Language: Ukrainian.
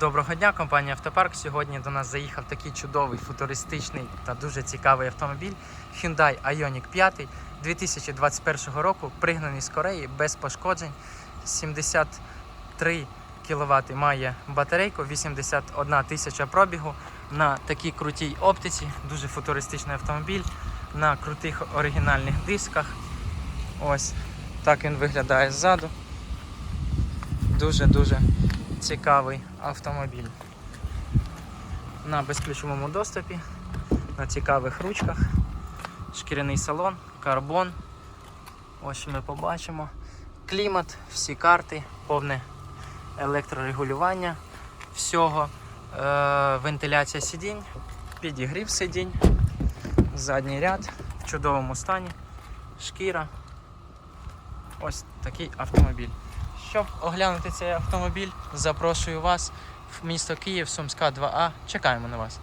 Доброго дня, компанія Автопарк. Сьогодні до нас заїхав такий чудовий, футуристичний та дуже цікавий автомобіль Hyundai Ioniq 5 2021 року, пригнаний з Кореї без пошкоджень. 73 кВт має батарейку, 81 тисяча пробігу на такій крутій оптиці. Дуже футуристичний автомобіль на крутих оригінальних дисках. Ось так він виглядає ззаду. Дуже-дуже цікавий автомобіль. На безключовому доступі, на цікавих ручках, шкіряний салон, карбон. Ось що ми побачимо. Клімат, всі карти, повне електрорегулювання всього, е, вентиляція сидінь, підігрів сидінь, задній ряд в чудовому стані, шкіра. Ось такий автомобіль. Щоб оглянути цей автомобіль, запрошую вас в місто Київ, Сумська 2А. Чекаємо на вас.